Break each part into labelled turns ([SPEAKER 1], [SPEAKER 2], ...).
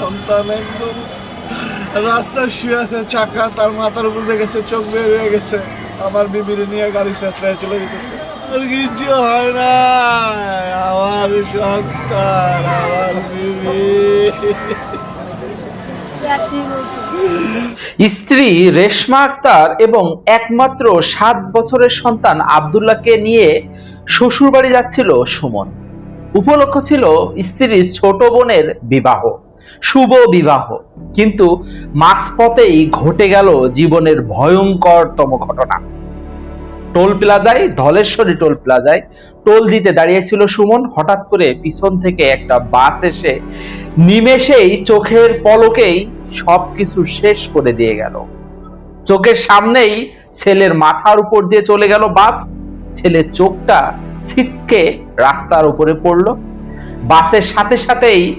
[SPEAKER 1] সন্তান একদম রাস্তায় শুয়ে আছে, চাকা তার মাথার উপর গেছে, চোখ বের হয়ে গেছে। আমার বিবির নিয়ে গাড়ি শেষরায় চলে যেতেছে। আর কিছু হয় না। আমার সন্তান, আমার বিবি।
[SPEAKER 2] স্ত্রী রেশমা আক্তার এবং একমাত্র সাত বছরের সন্তান আবদুল্লাহকে নিয়ে শ্বশুরবাড়ি যাচ্ছিল সুমন। উপলক্ষ ছিল স্ত্রীর ছোট বোনের বিবাহ। শুভ বিবাহ। কিন্তু মাঝপথেই ঘটে গেল জীবনের ভয়ঙ্করতম ঘটনা। টোল প্লাজায়, ধলেশ্বরী টোল প্লাজায় টোল দিতে দাঁড়িয়েছিল সুমন। হঠাৎ করে পিছন থেকে একটা বাস এসে নিমেষেই চোখের পলকেই সবকিছু শেষ করে দিয়ে গেল। চোখের সামনেই ছেলের মাথার উপর দিয়ে চলে গেল বাস। ছেলের চোখটা ছিটকে রাস্তার উপরে পড়ল। বাসের সাথে সাথেই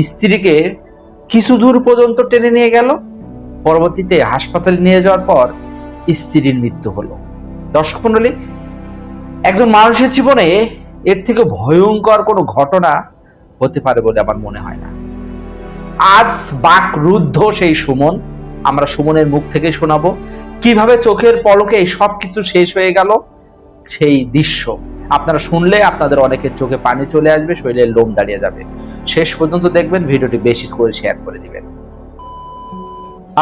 [SPEAKER 2] স্ত্রীকে কিছু দূর পর্যন্ত টেনে নিয়ে গেল। পরবর্তীতে হাসপাতালে নিয়ে যাওয়ার পর স্ত্রীর মৃত্যু হলো। দর্শক মন্ডলী একজন মানুষের জীবনে এর থেকে ভয়ঙ্কর কোনো ঘটনা হতে পারে বলে আমার মনে হয় না। আজ বাক রুদ্ধ সেই সুমন। আমরা সুমনের মুখ থেকে শোনাবো, কীভাবে চোখের পলকে এই সব কিছু শেষ হয়ে গেল সেই দৃশ্য। আপনারা শুনলে আপনাদের অনেকের চোখে পানি চলে আসবে, শরীরের লোম দাঁড়িয়ে যাবে। শেষ পর্যন্ত দেখবেন ভিডিওটি বেশি করে শেয়ার করে দিবেন।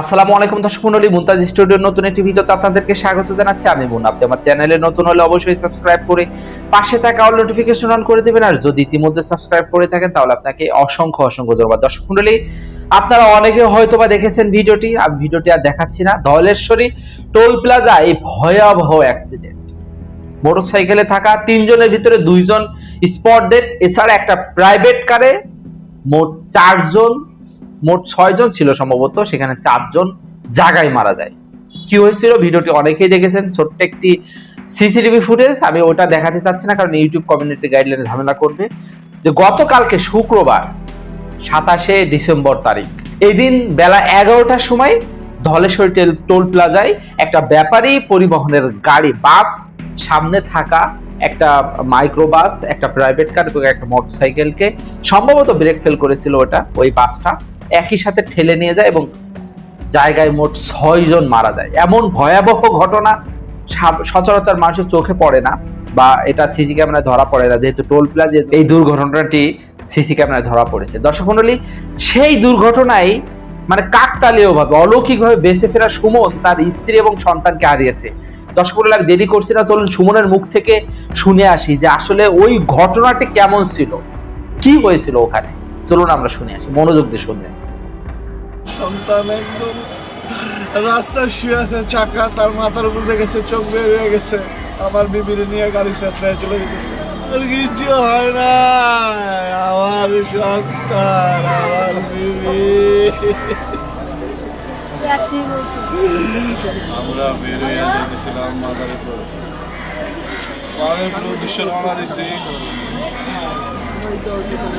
[SPEAKER 2] আসসালামু আলাইকুম দর্শক মন্ডলী মুমতাজ স্টুডিওর নতুন একটি ভিডিওতে আপনাদেরকে স্বাগত জানাচ্ছি। আমি মুন, আপনি আমার চ্যানেলে নতুন হলে অবশ্যই সাবস্ক্রাইব করে পাশে থাকা অল নোটিফিকেশন অন করে দিবেন। আর যদি ইতিমধ্যে সাবস্ক্রাইব করে থাকেন, তাহলে আপনাকে অসংখ্য অসংখ্য ধন্যবাদ। দর্শক মন্ডলী, আপনারা অনেকে হয়তো বা দেখেছেন ভিডিওটি। আমি ভিডিওটি আর দেখাচ্ছি না। ধলেশ্বরী টোল প্লাজায় ভয়াবহ অ্যাক্সিডেন্ট মোটরসাইকেলে থাকা তিনজনের ভিতরে দুইজন স্পট ডেট এছাড়া একটা প্রাইভেট কারে মোট চারজন, মোট ছয়জন ছিল সম্ভবত, সেখানে চারজন জায়গায় মারা যায়। কি হয়েছিল? ভিডিওটি অনেকেই দেখেছেন, ছোট্ট একটি সিসিটিভি ফুটেজ আমি ওটা দেখাতে চাচ্ছি না, কারণ ইউটিউব কমিউনিটি গাইডলাইনে ঝামেলা করবে। যে গতকালকে শুক্রবার, সাতাশে ডিসেম্বর তারিখ এই দিন বেলা এগারোটার সময় ধলেশ্বরী টেল- টোল প্লাজায় একটা ব্যাপারী পরিবহনের গাড়ি, বাস সামনে থাকা একটা মাইক্রো বাস একটা প্রাইভেট কার এবং একটা মোটরসাইকেলকে সম্ভবত ব্রেক ফেল করেছিল ওটা, ওই বাসটা একই সাথে ঠেলে নিয়ে যায় এবং জায়গায় মোট ছয় জন মারা যায়। এমন ভয়াবহ ঘটনা সচরাচর মানুষের চোখে পড়ে না বা এটা সিসি ক্যামেরায় ধরা পড়ে না। যেহেতু টোল প্লাজে এই দুর্ঘটনাটি সিসি ক্যামেরায় ধরা পড়েছে। দর্শক মন্ডলী, সেই দুর্ঘটনায় মানে কাকতালীয় ভাবে অলৌকিক ভাবে বেঁচে ফেরা সুমন তার স্ত্রী এবং সন্তানকে হারিয়েছে। দর্শক আর দেরি করছি না, চলুন সুমনের মুখ থেকে শুনে আসি যে আসলে ওই ঘটনাটি কেমন ছিল? কি হয়েছিল ওখানে? চলুন আমরা শুনে আসি, মনোযোগ দিয়ে শুনবেন।
[SPEAKER 1] সন্তান একদম রাস্তায় শুয়ে আছে, চাকা তার মাথার উপর দিয়ে গেছে, চোখ বের হয়ে গেছে। আমার বিবির নিয়ে গাড়ি শেষরায় চলে যেতেছে আর কিছু হয় না, আমার সন্তান, আমার বিবি। আমরা বেরিয়ে যেতেছিলাম মাথার উপর পাহাড়ের উপর রওনা দিছি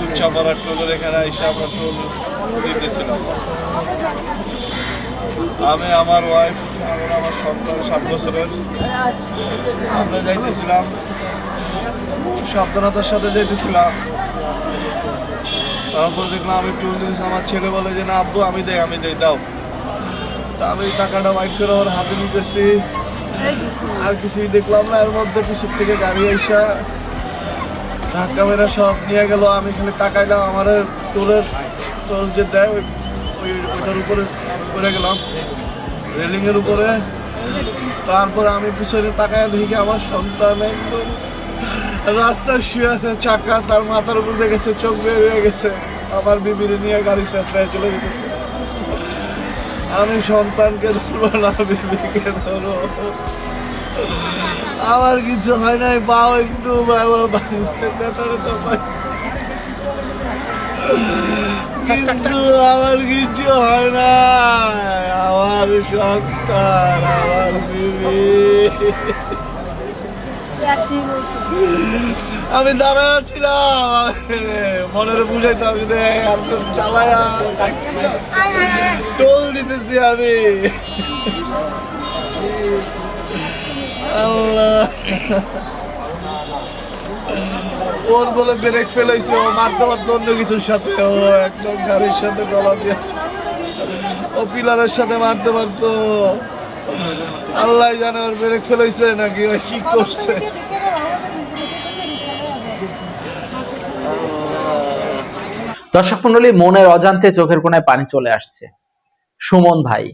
[SPEAKER 1] উচ্চাপাড়া টোলের এখানে এসে আমরা দিতেছিলাম আমি, আমার ওয়াইফ এবং আমার সন্তান সাত বছরের। আমরা যাইতেছিলাম। সাবধানতার সাথে যাইতেছিলাম। তারপর দেখলাম আমি টুল দিতেছি আমার ছেলে বলে যে, না আব্বু, আমি দেই আমি দেই দাও। তা আমি টাকাটা বাইক করে ওর হাতে নিতেছি। আর কিছুই দেখলাম না, এর মধ্যে পিছন থেকে গাড়ি আইসা ধাক্কা মেরা সব নিয়ে গেল। আমি খালি তাকাইলাম আমার টোলের টোল যে দেয়, ওই, ওই- ওইটার উপরে পড়ে গেলাম। রেলিংয়ের উপরে। তারপরে আমি পিছনে তাকায় দেখি আমার সন্তান একদম শুয়ে আছে, চাকা তার মাথার উপর দেখেছে চোখ বের হয়ে গেছে। আমার বিবির নিয়ে গাড়ি শেষরায় চলে যেতেছে। আমি সন্তানকে ধরবো না বিবিকে ধরো আমার কিছু হয় নাই পাও একটু কিন্তু আমার কিছু হয় না আমার সন্তান আমার বিবি। আমি দাঁড়ায় ছিলাম মনের বুঝাইতে আমি দেখ আর তো চালায়া টোল আমি। আল্লাহ। ওর বলে ব্রেক ফেলাইছে ও মারতে মারতে অন্য কিছুর সাথে, ও একদম গাড়ির সাথে গলা দিয়ে। ও পিলারের সাথে মারতে মারতো, আল্লাহ জানে ওর ব্রেক ফেলাইছে নাকি ও কি করছে।
[SPEAKER 2] দর্শক মন্ডলী মনের অজান্তে চোখের কোনায় পানি চলে আসছে। সুমন ভাই।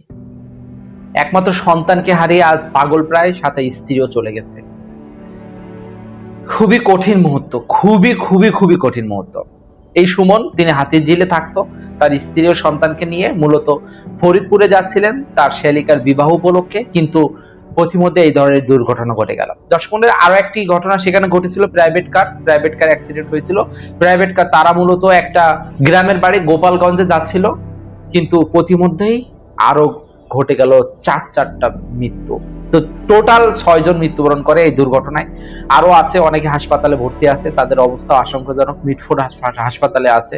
[SPEAKER 2] একমাত্র সন্তানকে হারিয়ে আজ পাগল প্রায় সাথে স্ত্রীও চলে গেছে। খুবই কঠিন মুহূর্ত, খুবই খুবই খুবই কঠিন মুহূর্ত। এই সুমন, তিনি হাতির ঝিলে থাকতো, তার স্ত্রী ও সন্তানকে নিয়ে মূলত ফরিদপুরে যাচ্ছিলেন, তার শ্যালিকার বিবাহ উপলক্ষে, কিন্তু পথিমধ্যে এই ধরনের দুর্ঘটনা ঘটে গেল। দর্শক আরও একটি ঘটনা সেখানে ঘটেছিল private car private car accident হয়েছিল। প্রাইভেট কার তারা মূলত একটা গ্রামের বাড়ি গোপালগঞ্জে যাচ্ছিল। কিন্তু পথিমধ্যেই আরও ঘটে গেল চার চারটা মৃত্যু। তো টোটাল ছয় জন মৃত্যুবরণ করে এই দুর্ঘটনায়। আরও আছে, অনেকে হাসপাতালে ভর্তি আছে, তাদের অবস্থা আশঙ্কাজনক, মিটফোর্ড হাসপাতালে আছে।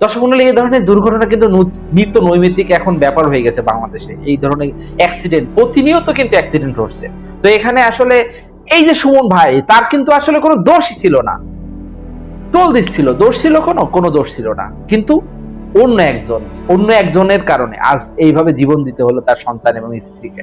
[SPEAKER 2] দর্শক মন্ডলী এই ধরনের দুর্ঘটনা কিন্তু নিত্য নৈমিত্তিক এখন ব্যাপার হয়ে গেছে বাংলাদেশে। এই ধরনের অ্যাক্সিডেন্ট প্রতিনিয়ত কিন্তু অ্যাক্সিডেন্ট ঘটছে। তো এখানে আসলে এই যে সুমন ভাই, তার কিন্তু আসলে কোনো দোষই ছিল না। টোল দিচ্ছিল দোষ ছিল কোনো? কোনো দোষ ছিল না। কিন্তু অন্য একজন, অন্য একজনের কারণে আজ এইভাবে জীবন দিতে হলো তার সন্তান এবং স্ত্রীকে।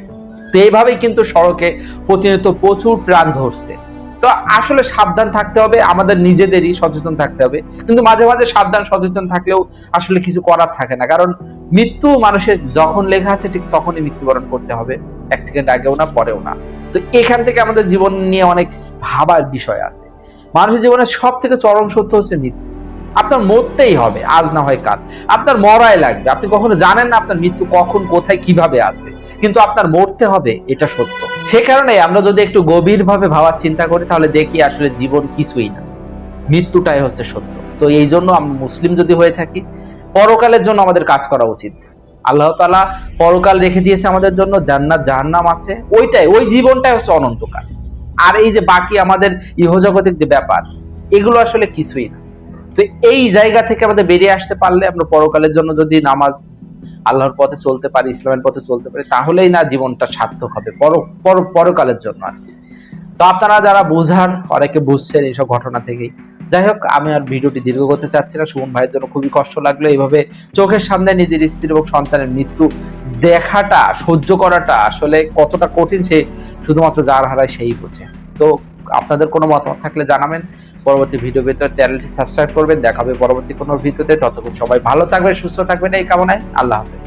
[SPEAKER 2] তো এইভাবেই কিন্তু সড়কে প্রতিনিয়ত প্রচুর প্রাণ ধরছে। তো আসলে সাবধান থাকতে হবে, আমাদের নিজেদেরই সচেতন থাকতে হবে। কিন্তু মাঝে মাঝে সাবধান, সচেতন থাকলেও আসলে কিছু করার থাকে না। কারণ মৃত্যু মানুষের যখন লেখা আছে ঠিক তখনই মৃত্যুবরণ করতে হবে। এক সেকেন্ড আগেও না, পরেও না। তো এখান থেকে আমাদের জীবন নিয়ে অনেক ভাবার বিষয় আছে। মানুষের জীবনের সব থেকে চরম সত্য হচ্ছে মৃত্যু। আপনার মরতেই হবে, আজ না হয় কাল। আপনার মরাই লাগবে। আপনি কখনো জানেন না আপনার মৃত্যু কখন, কোথায়, কীভাবে আসবে। কিন্তু আপনার মরতে হবে, এটা সত্য। সে কারণে আমরা যদি একটু গভীরভাবে ভাবার চিন্তা করি, তাহলে দেখি আসলে জীবন কিছুই না। মৃত্যুটাই হচ্ছে সত্য। তো এই জন্য আমরা মুসলিম যদি হয়ে থাকি, পরকালের জন্য আমাদের কাজ করা উচিত। আল্লাহ তালা পরকাল রেখে দিয়েছে আমাদের জন্য, জান্নাত, জাহান্নাম আছে। ওইটাই, ওই জীবনটাই হচ্ছে অনন্তকাল। আর এই যে বাকি আমাদের ইহজগতের যে ব্যাপার, এগুলো আসলে কিছুই না। তো এই জায়গা থেকে আমাদের বেরিয়ে আসতে পারলে আমরা পরকালের জন্য যদি নামাজ আল্লাহর পথে চলতে পারি, ইসলামের পথে চলতে পারি, তাহলেই না জীবনটা সার্থক হবে পর পর- পরকালের জন্য আর কি। তো আপনারা যারা বোঝান, অনেকে বুঝছেন এইসব ঘটনা থেকেই। যাই হোক, আমি আর ভিডিওটি দীর্ঘ করতে চাচ্ছি না, সুমন ভাইয়ের জন্য খুবই কষ্ট লাগল এইভাবে চোখের সামনে নিজের স্ত্রী এবং সন্তানের মৃত্যু দেখাটা, সহ্য করাটা আসলে কতটা কঠিন সে শুধুমাত্র যার হারায় সেই বোঝে। তো আপনাদের কোনো মতামত থাকলে জানাবেন। পরবর্তী ভিডিও পেতে চ্যানেলটি সাবস্ক্রাইব করবেন। দেখাবে পরবর্তী কোনো ভিডিওতে ততক্ষণ সবাই ভালো থাকবেন, সুস্থ থাকবেন। এই কামনায় আল্লাহ হাফেজ।